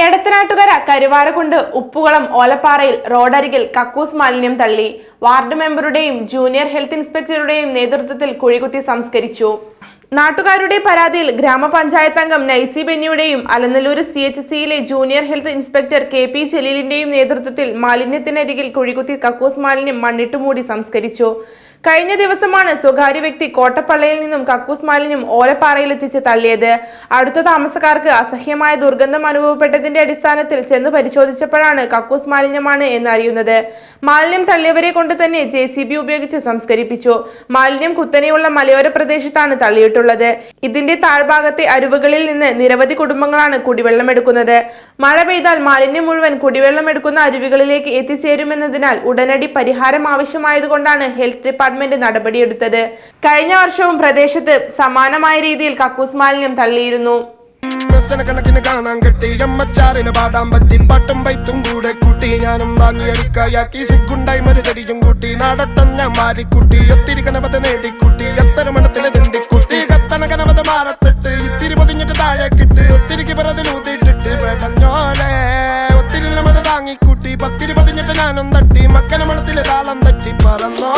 നെയ്യാറ്റിൻകര കരുവാരക്കുണ്ട് ഉപ്പുകുളം ഓലപ്പാറയിൽ റോഡരികിൽ കക്കൂസ് മാലിന്യം തള്ളി. വാർഡ് മെമ്പറുടെയും ജൂനിയർ ഹെൽത്ത് ഇൻസ്പെക്ടറുടെയും നേതൃത്വത്തിൽ കുഴികുത്തി സംസ്കരിച്ചു. നാട്ടുകാരുടെ പരാതിയിൽ ഗ്രാമപഞ്ചായത്ത് അംഗം നൈസി ബെന്നിയുടെയും അലനല്ലൂർ സി എച്ച് സിയിലെ junior health inspector K P ജലീലിന്റെയും നേതൃത്വത്തിൽ മാലിന്യത്തിനരികിൽ കുഴികുത്തി കക്കൂസ് മാലിന്യം മണ്ണിട്ടുമൂടി സംസ്കരിച്ചു. കഴിഞ്ഞ ദിവസമാണ് സ്വകാര്യ വ്യക്തി കോട്ടപ്പള്ളയിൽ നിന്നും കക്കൂസ് മാലിന്യം ഓലപ്പാറയിലെത്തിച്ച് തള്ളിയത്. അടുത്ത താമസക്കാർക്ക് അസഹ്യമായ ദുർഗന്ധം അനുഭവപ്പെട്ടതിന്റെ അടിസ്ഥാനത്തിൽ ചെന്ന് പരിശോധിച്ചപ്പോഴാണ് കക്കൂസ് മാലിന്യമാണ് എന്നറിയുന്നത്. മാലിന്യം തള്ളിയവരെ കൊണ്ട് തന്നെ ജെ ഉപയോഗിച്ച് സംസ്കരിപ്പിച്ചു. മാലിന്യം കുത്തനെയുള്ള മലയോര പ്രദേശത്താണ് തള്ളിയിട്ടുള്ളത്. ഇതിന്റെ താഴ്ഭാഗത്തെ അരുവുകളിൽ നിന്ന് നിരവധി കുടുംബങ്ങളാണ് കുടിവെള്ളം എടുക്കുന്നത്. മഴ പെയ്താൽ മാലിന്യം മുഴുവൻ കുടിവെള്ളം എടുക്കുന്ന അരുവികളിലേക്ക് എത്തിച്ചേരുമെന്നതിനാൽ ഉടനടി പരിഹാരം ആവശ്യമായതുകൊണ്ടാണ് ഹെൽത്ത് ഡിപ്പാർട്ട്മെന്റ് നടപടിയെടുത്തത്. കഴിഞ്ഞ വർഷവും പ്രദേശത്ത് സമാനമായ രീതിയിൽ കക്കൂസ് മാലിന്യം തള്ളിയിരുന്നു. ഞാനും ഒത്തിരി ഞാനും തട്ടി. മക്കന മണത്തിലെ താളം തട്ടി. പറന്നോ.